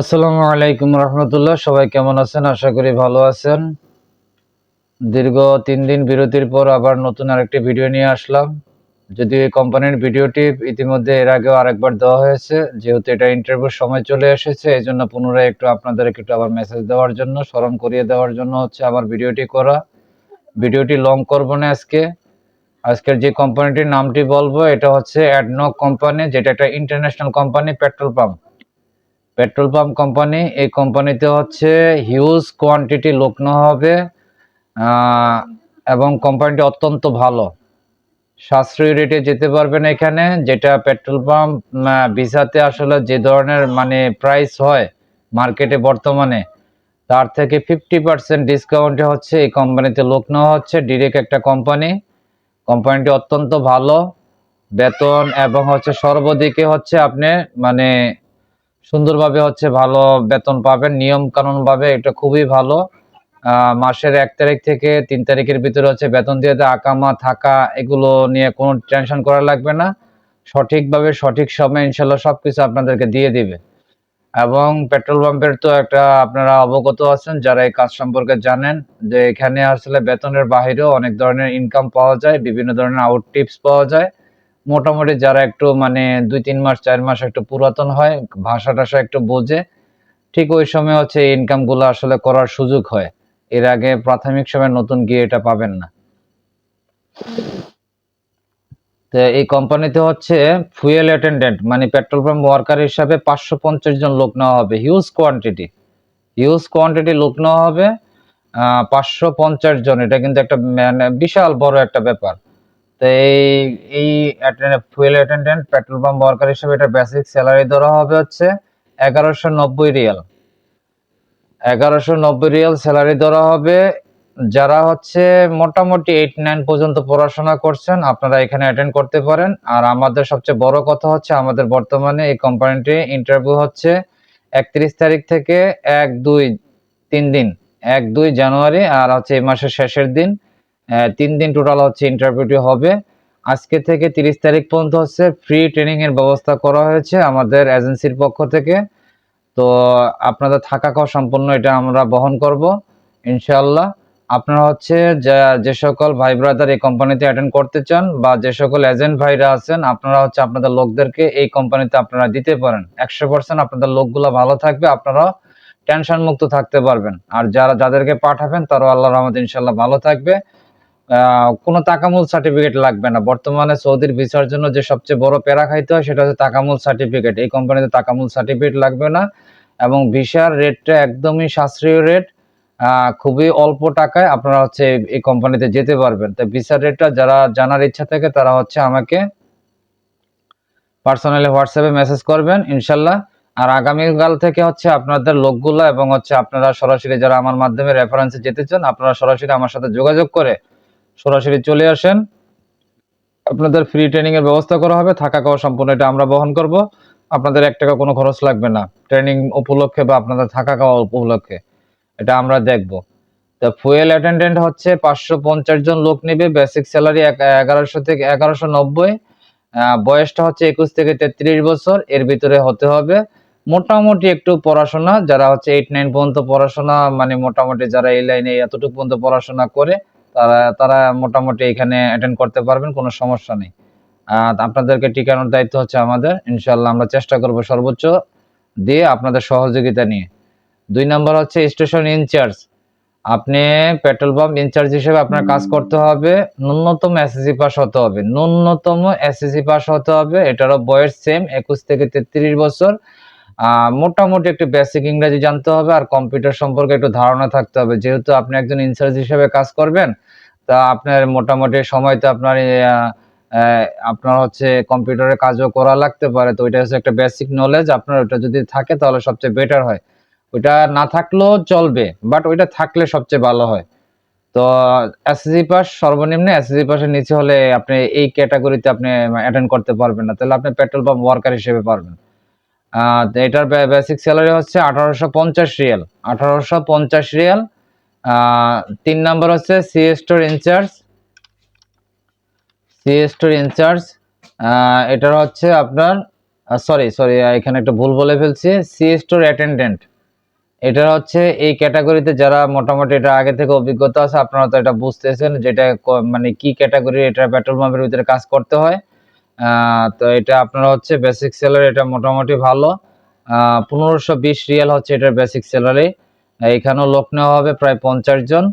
আসসালামু আলাইকুম রহমতুল্লাহ। সবাই কেমন আছেন? আশা করি ভালো আছেন। দীর্ঘ তিন দিন বিরতির পর আবার নতুন আরেকটি ভিডিও নিয়ে আসলাম। যদিও এই কোম্পানির ভিডিওটি ইতিমধ্যে এর আগেও আরেকবার দেওয়া হয়েছে, যেহেতু এটা ইন্টারভিউর সময় চলে এসেছে, এই জন্য পুনরায় একটু আপনাদের একটু আবার মেসেজ দেওয়ার জন্য, স্মরণ করিয়ে দেওয়ার জন্য হচ্ছে আমার ভিডিওটি করা। ভিডিওটি লং করব না আজকে। আজকের যে কোম্পানিটির নামটি বলব, এটা হচ্ছে অ্যাডনক কোম্পানি, যেটা একটা international company petrol pump petrol pump company, এই কোম্পানিতে হচ্ছে হিউজ কোয়ান্টিটি নেওয়া হবে এবং কোম্পানিটি অত্যন্ত ভালো। সাশ্রয়ী রেটে যেতে পারবেন এখানে, যেটা পেট্রোল পাম্প ভিসাতে আসলে যে ধরনের মানে প্রাইস হয় মার্কেটে বর্তমানে, তার থেকে ফিফটি পার্সেন্ট ডিসকাউন্টে হচ্ছে এই কোম্পানিতে লোক নেওয়া হচ্ছে ডিরেক্ট একটা কোম্পানি। কোম্পানিটি অত্যন্ত ভালো, বেতন এবং হচ্ছে সর্বদিকে হচ্ছে আপনি মানে সুন্দরভাবে হচ্ছে ভালো বেতন পাবেন। নিয়ম কানুন ভাবে এটা খুবই ভালো। মাসের এক তারিখ থেকে তিন তারিখের ভিতরে হচ্ছে বেতন দিয়ে আকামা, থাকা এগুলো নিয়ে কোনো টেনশন করা লাগবে না। সঠিকভাবে সঠিক সময় ইনশাল্লাহ সবকিছু আপনাদেরকে দিয়ে দিবে। এবং পেট্রোল পাম্পের তো একটা আপনারা অবগত আছেন, যারা এই কাজ সম্পর্কে জানেন, যে এখানে আসলে বেতনের বাহিরেও অনেক ধরনের ইনকাম পাওয়া যায়, বিভিন্ন ধরনের আউট টিপস পাওয়া যায়। মোটামুটি যারা একটু মানে দুই, তিন মাস, চার মাস একটু পুরাতন হয় ভাষা টাষা একটু বোঝে, ঠিক ওই সময় হচ্ছে এই ইনকামগুলো আসলে করার সুযোগ হয়। এর আগে প্রাথমিক সময় নতুন গিয়ে এটা পাবেন না। তো এই কোম্পানিতে হচ্ছে ফুয়েল অ্যাটেন্ডেন্ট মানে পেট্রোল পাম্প ওয়ার্কার হিসাবে পাঁচশো পঞ্চাশ জন লোক নেওয়া হবে। হিউজ কোয়ান্টিটি হিউজ কোয়ান্টিটি লোক নেওয়া হবে। পাঁচশো পঞ্চাশ জন, এটা কিন্তু একটা মানে বিশাল বড় একটা ব্যাপার। তো এই এই fuel attendant petrol pump worker হিসেবে এটা বেসিক স্যালারি ধরা হবে হচ্ছে এগারোশো নব্বই রিয়াল। এগারোশো নব্বই রিয়াল স্যালারি ধরা হবে। যারা হচ্ছে মোটামুটি এইট নাইন পর্যন্ত পড়াশোনা করছেন, আপনারা এখানে অ্যাটেন্ড করতে পারেন। আর আমাদের সবচেয়ে বড় কথা হচ্ছে আমাদের বর্তমানে এই কোম্পানিটি ইন্টারভিউ হচ্ছে একত্রিশ তারিখ থেকে এক, দুই, তিন দিন। এক, দুই জানুয়ারি আর হচ্ছে এই মাসের শেষের দিন। তিন দিন টোটাল হচ্ছে ইন্টারভিউটি হবে। আজকে থেকে তিরিশ তারিখ পর্যন্ত হচ্ছে ফ্রি এর ব্যবস্থা করা হয়েছে আমাদের এজেন্সির পক্ষ থেকে। তো আপনাদের থাকা খাওয়া সম্পূর্ণ এটা আমরা বহন করব, ইনশাআল্লাহ। আপনারা হচ্ছে যে সকল ভাই ব্রাদার এই কোম্পানিতে অ্যাটেন্ড করতে চান বা যে সকল এজেন্ট ভাইরা আছেন, আপনারা হচ্ছে আপনাদের লোকদেরকে এই কোম্পানিতে আপনারা দিতে পারেন। একশো পার্সেন্ট আপনাদের লোকগুলো ভালো থাকবে আপনারা টেনশন মুক্ত থাকতে পারবেন। আর যারা, যাদেরকে পাঠাবেন, তারাও আল্লাহ রহমত ইনশাল্লাহ ভালো থাকবে। কোনো তাকামুল সার্টিফিকেট লাগবে না। বর্তমানে সৌদির ভিসার জন্য যে সবচেয়ে বড় প্যারা খাইতে হয়, সেটা হচ্ছে তাকামুল সার্টিফিকেট এই কোম্পানিতে তাকামুল সার্টিফিকেট লাগবে না এবং ভিসার রেটটা একদমই সাশ্রয়ী রেট খুবই অল্প টাকায় আপনারা হচ্ছে এই- কোম্পানিতে যেতে পারবেন। তো ভিসার রেটটা যারা জানার ইচ্ছা থাকে, তারা হচ্ছে আমাকে পার্সোনালি হোয়াটসঅ্যাপে মেসেজ করবেন, ইনশাল্লাহ। আর আগামীকাল থেকে হচ্ছে আপনাদের লোকগুলো এবং হচ্ছে আপনারা সরাসরি যারা আমার মাধ্যমে রেফারেন্সে যেতে চান, আপনারা সরাসরি আমার সাথে যোগাযোগ করে সরাসরি চলে আসেন। আপনাদের ফ্রি ট্রেনিং এর ব্যবস্থা করা হবে, থাকা খাওয়া সম্পূর্ণ এটা আমরা বহন করব। আপনাদের এক টাকা কোনো খরচ লাগবে না। ট্রেনিং উপলক্ষে বা আপনাদের থাকা খাওয়া উপলক্ষে। এটা আমরা দেখব। তো ফুয়েল অ্যাটেন্ডেন্ট হচ্ছে পাঁচশো পঞ্চাশ জন লোক নেবে। বেসিক স্যালারি এগারোশো থেকে এগারোশো নব্বই। বয়সটা হচ্ছে একুশ থেকে তেত্রিশ বছর। এর ভিতরে হতে হবে মোটামুটি একটু পড়াশোনা। যারা হচ্ছে এইট নাইন পর্যন্ত পড়াশোনা মানে মোটামুটি যারা এই লাইনে এতটুকু পর্যন্ত পড়াশোনা করে তারা তারা মোটামুটি এখানে অ্যাটেন্ড করতে পারবেন কোনো সমস্যা নেই। আপনাদেরকে টিকানোর দায়িত্ব হচ্ছে আমাদের। ইনশাল্লাহ আমরা চেষ্টা করব সর্বোচ্চ দিয়ে আপনাদের সহযোগিতা নিয়ে। দুই নম্বর হচ্ছে স্টেশন ইনচার্জ আপনি পেট্রোল পাম্প ইনচার্জ হিসেবে আপনার কাজ করতে হবে। ন্যূনতম এসএসসি পাস হতে হবে। ন্যূনতম এসএসসি পাস হতে হবে। এটারও বয়স সেম একুশ থেকে তেত্রিশ বছর। মোটামুটি একটু বেসিক ইংরেজি জানতে হবে আর কম্পিউটার সম্পর্কে একটু ধারণা থাকতে হবে। যেহেতু আপনি একজন ইনচার্জ হিসেবে কাজ করবেন, তা আপনার মোটামুটি সময় তো আপনার আপনার হচ্ছে কম্পিউটারে কাজও করা লাগতে পারে। তো ওইটা হচ্ছে একটা বেসিক নলেজ আপনার ওটা যদি থাকে তাহলে সবচেয়ে বেটার হয়। ওইটা না থাকলেও চলবে বাট ওইটা থাকলে সবচেয়ে ভালো হয়। তো এসএসসি পাস সর্বনিম্ন এসএসসি পাসের নিচে হলে আপনি এই ক্যাটাগরিতে আপনি অ্যাটেন্ড করতে পারবেন না। তাহলে আপনি পেট্রোল পাম্প ওয়ার্কার হিসেবে পারবেন। এটার বেসিক স্যালারি হচ্ছে আঠারোশো পঞ্চাশ রিয়াল। আঠারোশো পঞ্চাশ রিয়াল। তিন নম্বর হচ্ছে C store incharge C store incharge এটার হচ্ছে আপনার সরি সরি এখানে একটা ভুল বলে ফেলছি। সি স্টোর অ্যাটেন্ডেন্ট এটা হচ্ছে এই ক্যাটাগরিতে যারা মোটামুটি এটা আগে থেকে অভিজ্ঞতা আছে, আপনারা তো এটা বুঝতেছেন যেটা মানে কি ক্যাটাগরি এটা পেট্রোল পাম্পের ভিতরে কাজ করতে হয়। তো এটা আপনারা হচ্ছে বেসিক স্যালারি এটা মোটামুটি ভালো। পনেরোশো বিশ রিয়াল হচ্ছে এটার বেসিক স্যালারি এখানেও লোক নেওয়া হবে প্রায় পঞ্চাশ জন।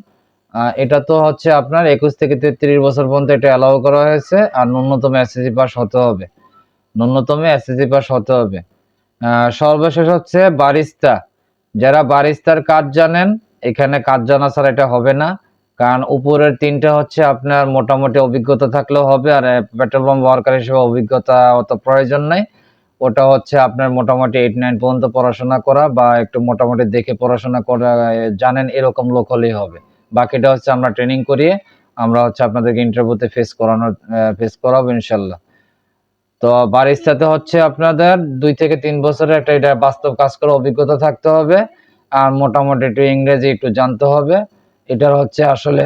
এটা তো হচ্ছে আপনার একুশ থেকে তেত্রিশ বছর পর্যন্ত এটা অ্যালাউ করা হয়েছে, আর ন্যূনতম এসএসসি পাস হতে হবে। ন্যূনতম এসএসসি পাস হতে হবে। সর্বশেষ হচ্ছে বারিস্তা যারা বারিস্তার কাজ জানেন, এখানে কাজ জানা ছাড়া এটা হবে না। কারণ উপরের তিনটা হচ্ছে আপনার মোটামুটি অভিজ্ঞতা থাকলেও হবে, আর পেট্রোল পাম্প ওয়ার্কার হিসেবে অভিজ্ঞতা অত প্রয়োজন নাই। ওটা হচ্ছে আপনার মোটামুটি এইট নাইন পর্যন্ত পড়াশোনা করা বা একটু মোটামুটি দেখে পড়াশোনা করা জানেন এরকম লোক হলেই হবে। বাকিটা হচ্ছে আমরা ট্রেনিং করিয়ে আমরা হচ্ছে আপনাদেরকে ইন্টারভিউতে ফেস করানোর ফেস করাবো ইনশাল্লাহ। তো বারিস্তাতে হচ্ছে আপনাদের দুই থেকে তিন বছরের একটা এটা বাস্তব কাজ করার অভিজ্ঞতা থাকতে হবে, আর মোটামুটি একটু ইংরেজি একটু জানতে হবে। এটার হচ্ছে আসলে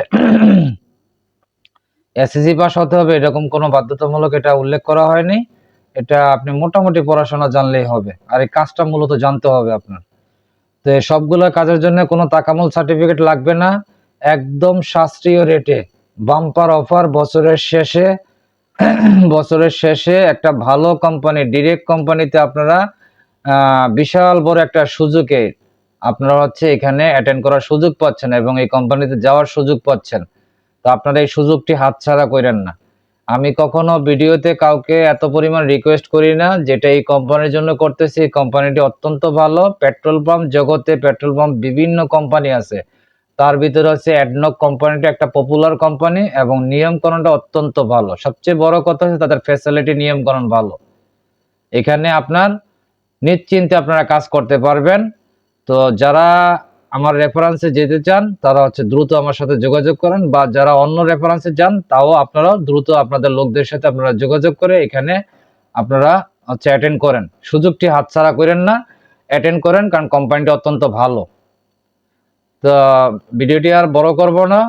এসএসসি পাস হতে হবে, এরকম কোনো বাধ্যতামূলক এটা উল্লেখ করা হয়নি। এটা আপনি মোটামুটি পড়াশোনা জানলেই হবে, আর এই কাজটা মূলত জানতে হবে আপনার। তো এই সবগুলো কাজের জন্য কোনো তাকামূল সার্টিফিকেট লাগবে না। একদম সাশ্রয়ী রেটে বাম্পার অফার বছরের শেষে বছরের শেষে একটা ভালো কোম্পানি ডিরেক্ট কোম্পানিতে আপনারা বিশাল বড় একটা সুযোগে আপনারা হচ্ছে এখানে অ্যাটেন্ড করার সুযোগ পাচ্ছেন এবং এই কোম্পানিতে যাওয়ার সুযোগ পাচ্ছেন। তো আপনারা এই সুযোগটি হাতছাড়া করেন না। আমি কখনো ভিডিওতে কাউকে এত পরিমাণ রিকোয়েস্ট করি না, যেটা এই কোম্পানির জন্য করতেছি। এই কোম্পানিটি অত্যন্ত ভালো। পেট্রোল পাম্প জগতে পেট্রোল পাম্প বিভিন্ন কোম্পানি আছে। তার ভিতরে হচ্ছে অ্যাডনক কোম্পানিটা একটা পপুলার কোম্পানি এবং নিয়মকরণটা অত্যন্ত ভালো। সবচেয়ে বড় কথা হচ্ছে তাদের ফ্যাসিলিটি নিয়মকরণ ভালো। এখানে আপনার নিশ্চিন্তে আপনারা কাজ করতে পারবেন। তো যারা আমার রেফারেন্সে যেতে চান, তারা হচ্ছে দ্রুত আমার সাথে যোগাযোগ করেন, বা যারা অন্য রেফারেন্সে যান, তাও আপনারা দ্রুত আপনাদের লোকদের সাথে আপনারা যোগাযোগ করে এখানে আপনারা হচ্ছে অ্যাটেন্ড করেন। সুযোগটি হাতছাড়া করেন না অ্যাটেন্ড করেন, কারণ কোম্পানিটা অত্যন্ত ভালো। তো ভিডিওটি আর বড় করব না।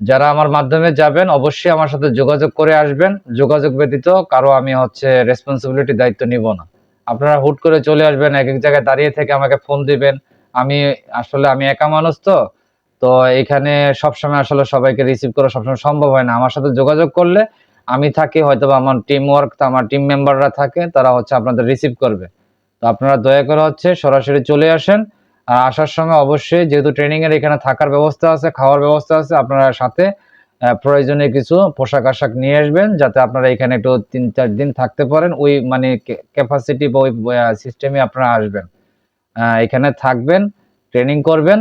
যারা আমার মাধ্যমে যাবেন, অবশ্যই আমার সাথে যোগাযোগ করে আসবেন। যোগাযোগ ব্যতীত কারও আমি হচ্ছে রেসপন্সিবিলিটি দায়িত্ব নিব না। আপনারা হুট করে চলে আসবেন, এক এক জায়গায় দাঁড়িয়ে থেকে আমাকে ফোন দিবেন। আমি আসলে আমি একা মানুষ তো তো এখানে সবসময় আসলে সবাইকে রিসিভ করা সবসময় সম্ভব হয় না। আমার সাথে যোগাযোগ করলে আমি থাকি হয়তো আমার টিম ওয়ার্ক আমার টিম মেম্বাররা থাকে, তারা হচ্ছে আপনাদের রিসিভ করবে। তো আপনারা দয়া করে হচ্ছে সরাসরি চলে আসেন। আর আসার সময় অবশ্যই যেহেতু ট্রেনিংয়ের এখানে থাকার ব্যবস্থা আছে, খাওয়ার ব্যবস্থা আছে, আপনারা সাথে প্রয়োজনীয় কিছু পোশাক আশাক নিয়ে আসবেন যাতে আপনারা এখানে একটু তিন, চার দিন থাকতে পারেন। ওই মানে ক্যাপাসিটি বা ওই সিস্টেমে আপনারা আসবেন। এখানে থাকবেন ট্রেনিং করবেন,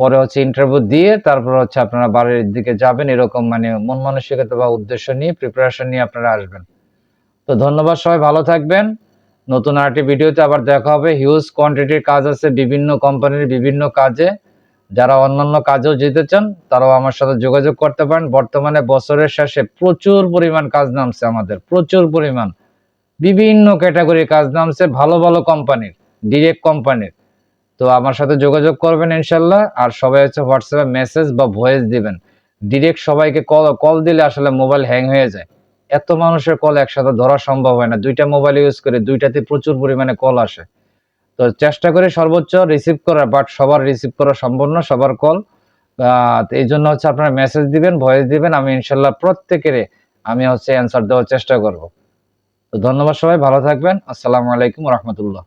পরে হচ্ছে ইন্টারভিউ দিয়ে তারপর হচ্ছে আপনারা বাড়ির দিকে যাবেন। এরকম মানে মন মানসিকতা বা উদ্দেশ্য নিয়ে প্রিপারেশন নিয়ে আপনারা আসবেন। তো ধন্যবাদ সবাই, ভালো থাকবেন। নতুন আরেকটি ভিডিওতে আবার দেখা হবে। হিউজ কোয়ান্টিটির কাজ আছে, বিভিন্ন কোম্পানির বিভিন্ন কাজে। যারা অন্যান্য কাজেও যেতে চান, তারাও আমার সাথে যোগাযোগ করতে পারেন। বর্তমানে বছরের শেষে প্রচুর পরিমাণ কাজ নামছে আমাদের, প্রচুর পরিমাণ। বিভিন্ন ক্যাটাগরির কাজ নামছে, ভালো ভালো কোম্পানির ডিরেক্ট কোম্পানির। তো আমার সাথে যোগাযোগ করবেন ইনশাল্লাহ, আর সবাই হচ্ছে হোয়াটসঅ্যাপে মেসেজ বা ভয়েস দিবেন। ডিরেক্ট সবাইকে কল কল দিলে আসলে মোবাইল হ্যাং হয়ে যায়। এত মানুষের কল একসাথে ধরা সম্ভব হয় না। দুইটা মোবাইল ইউজ করে দুইটাতে প্রচুর পরিমাণে কল আসে। তো চেষ্টা করে সর্বোচ্চ রিসিভ করা বাট সবার রিসিভ করা সম্ভব না, সবার কল এই জন্য হচ্ছে আপনারা মেসেজ দিবেন ভয়েস দিবেন, আমি ইনশাল্লাহ প্রত্যেকের আমি হচ্ছে অ্যান্সার দেওয়ার চেষ্টা করব। তো ধন্যবাদ সবাই, ভালো থাকবেন। আসসালামু আলাইকুম রহমতুল্লাহ।